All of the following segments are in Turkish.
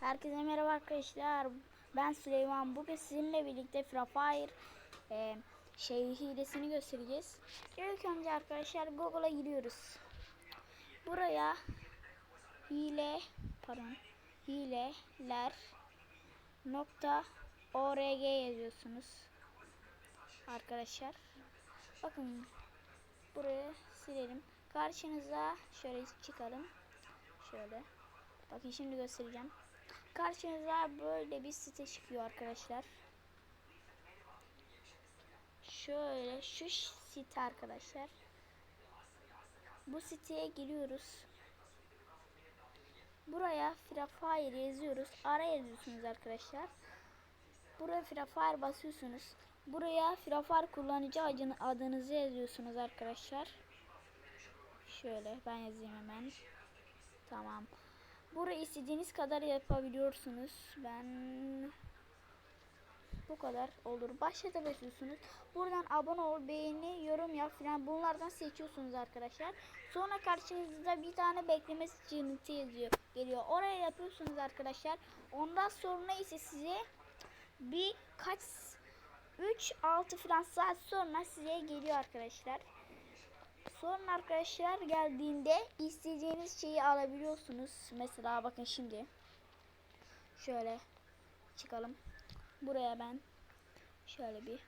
Herkese merhaba arkadaşlar. Ben Süleyman. Bugün sizinle birlikte Free Fire e, şey hilesini göstereceğiz. İlk önce arkadaşlar Google'a giriyoruz. Buraya hile pardon hileler nokta org yazıyorsunuz. Arkadaşlar. Bakın buraya silelim. Karşınıza şöyle çıkalım. Şöyle. Bakın şimdi göstereceğim. Karşınıza böyle bir site çıkıyor arkadaşlar. Şöyle şu site arkadaşlar. Bu siteye giriyoruz. Buraya Free Fire yazıyoruz. Ara yazıyorsunuz arkadaşlar. Buraya Free Fire basıyorsunuz. Buraya Free Fire kullanıcı adını, adınızı yazıyorsunuz arkadaşlar. Şöyle ben yazayım hemen. Tamam. Burayı istediğiniz kadar yapabiliyorsunuz. Ben bu kadar olur. Başlata basıyorsunuz. Buradan abone ol, beğeni, yorum yap filan bunlardan seçiyorsunuz arkadaşlar. Sonra karşınızda bir tane bekleme cıntı yazıyor. Geliyor. Oraya yapıyorsunuz arkadaşlar. Ondan sonra ise size bir kaç 3 6 falan saat sonra size geliyor arkadaşlar. Sonra arkadaşlar geldiğinde isteyeceğiniz şeyi alabiliyorsunuz. Mesela bakın şimdi. Şöyle çıkalım. Buraya ben şöyle bir?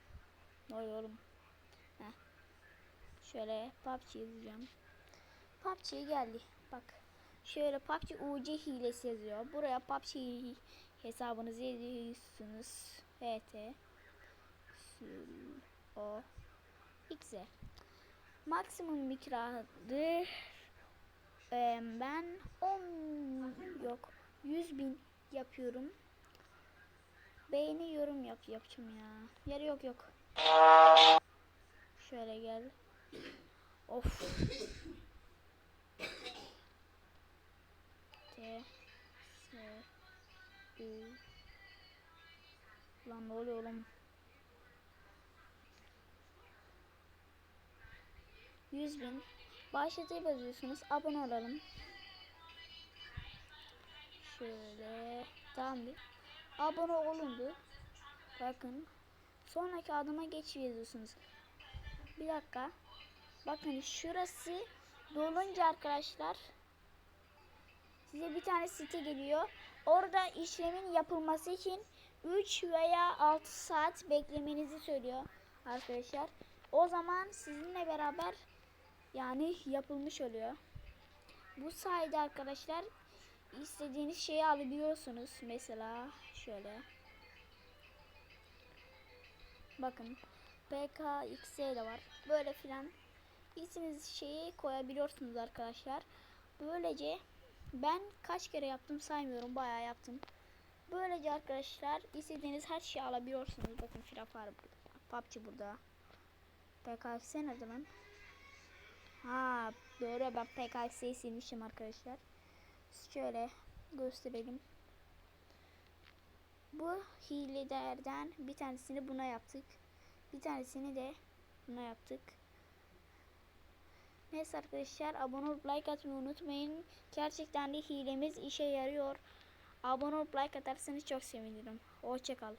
Heh. Şöyle PUBG yazacağım. PUBG geldi. Bak. Şöyle PUBG UC hilesi yazıyor. Buraya PUBG hesabınızı yazıyorsunuz. HT o X maksimum miktarı e, ben 10 yok 100 bin yapıyorum. Beğeni yorum yap yapacağım ya. Yer yok yok. Şöyle gel. Of. T S Ü. Lan ne oluyor oğlum 100 bin. Başlatayı basıyorsunuz. Abone olalım. Şöyle. Tamam bir. Abone olundu. Bakın. Sonraki adıma geç. Bir dakika. Bakın şurası dolunca arkadaşlar size bir tane site geliyor. Orada işlemin yapılması için 3 veya 6 saat beklemenizi söylüyor arkadaşlar. O zaman sizinle beraber yani yapılmış oluyor. Bu sayede arkadaşlar istediğiniz şeyi alabiliyorsunuz. Mesela şöyle. Bakın PKXE de var. Böyle filan istediğiniz şeyi koyabiliyorsunuz arkadaşlar. Böylece ben kaç kere yaptım saymıyorum. Bayağı yaptım. Böylece arkadaşlar istediğiniz her şeyi alabiliyorsunuz. Bakın Free burada. PUBG burada. PKXE nerede lan? Ha doğru ben PKX'yi silmişim arkadaşlar. Şöyle gösterelim. Bu hilelerden bir tanesini buna yaptık. Bir tanesini de buna yaptık. Neyse arkadaşlar abone olup like atmayı unutmayın. Gerçekten de hilemiz işe yarıyor. Abone olup like atarsanız çok sevinirim. Hoşçakal.